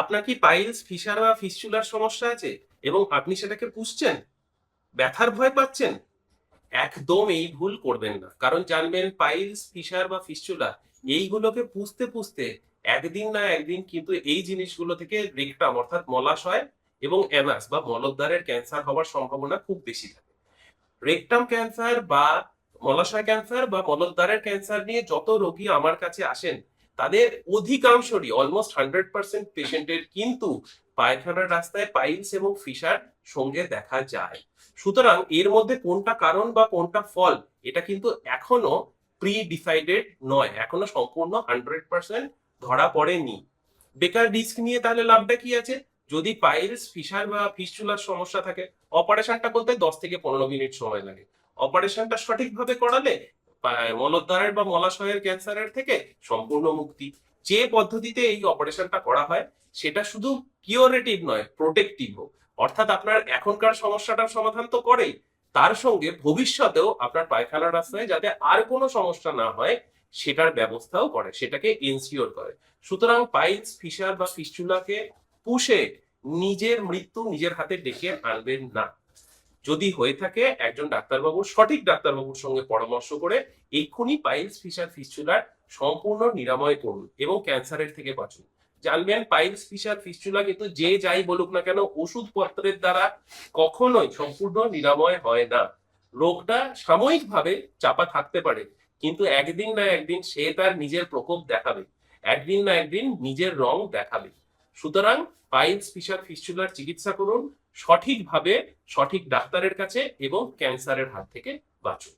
আপনার কি piles Fischer বা ফিস্চুলার সমস্যা আছে? এবং আপনি সেটাকে পুষছেন? ব্যথার ভয় পাচ্ছেন? একদম এই ভুল করবেন না। কারণ জানবেন পাইলস ফিসার বা ফিস্চুলা এইগুলোকে পুষতে পুষতে একদিন না একদিন কিন্তু এই জিনিসগুলো থেকে রেকটাম, অর্থাৎ মলাশয় এবং অ্যানাস বা মলদ্বারের ক্যান্সার হওয়ার সম্ভাবনা খুব বেশি থাকে। রেকটাম ক্যান্সার বা মলাশয় ক্যান্সার বা মলদ্বারের ক্যান্সার নিয়ে যত রোগী আমার কাছে আসেন তাদের অধিকাংশরই অলমোস্ট হান্ড্রেড পার্সেন্ট পেশেন্টের কিন্তু পায়খানার রাস্তায় পাইলস এবং ফিসার সঙ্গে দেখা যায়। সুতরাং এর মধ্যে কোনটা কারণ বা কোনটা ফল, এটা কিন্তু এখনও প্রি ডিসাইডেড নয়, এখনও সম্পূর্ণ হান্ড্রেড পার্সেন্ট ধরা পড়েনি। বেকার রিস্ক নিয়ে তাহলে লাভটা কি আছে? যদি পাইলস ফিসার বা ফিস্চুলার সমস্যা থাকে অপারেশনটা করতে দশ থেকে পনেরো মিনিট সময় লাগে। অপারেশনটা সঠিকভাবে করালে মলদ্বারের বা মলাশয়ের ক্যান্সারের থেকে সম্পূর্ণ মুক্তি। যে পদ্ধতিতে এই অপারেশনটা করা হয়, সেটা শুধু কিওরেটিভ নয় প্রোটেক্টিভ অর্থাৎ আপনার এখনকার সমস্যাটার সমাধান তো করেই। তার সঙ্গে ভবিষ্যতেও আপনার পায়খানার রাস্তায় যাতে আর কোনো সমস্যা না হয়, সেটার ব্যবস্থাও করে, সেটাকে এনসিওর করে। সুতরাং পাইলস, ফিশার বা ফিস্চুলাকে পুষে নিজের মৃত্যু নিজের হাতে ডেকে আনবেন না। যদি হয়ে থাকে একজন ডাক্তারবাবুর, সঠিক ডাক্তারবাবুর সঙ্গে পরামর্শ করে এক্ষুনি পাইলস ফিশার ফিস্চুলার সম্পূর্ণ নিরাময় করুন এবং ক্যান্সারের থেকে বাঁচুন। জানবেন পাইলস ফিশার ফিস্চুলা কিন্তু যে যাই বলুক না কেন ওষুধপত্রের দ্বারা কখনোই সম্পূর্ণ নিরাময় হয় না। রোগটা সাময়িকভাবে চাপা থাকতে পারে, কিন্তু একদিন না একদিন সে তার নিজের প্রকোপ দেখাবে, একদিন না একদিন নিজের রং দেখাবে। সুতরাং পাইলস ফিশার ফিস্চুলার চিকিৎসা করুন সঠিকভাবে সঠিক ডাক্তারের কাছে এবং ক্যান্সারের হাত থেকে বাঁচুন।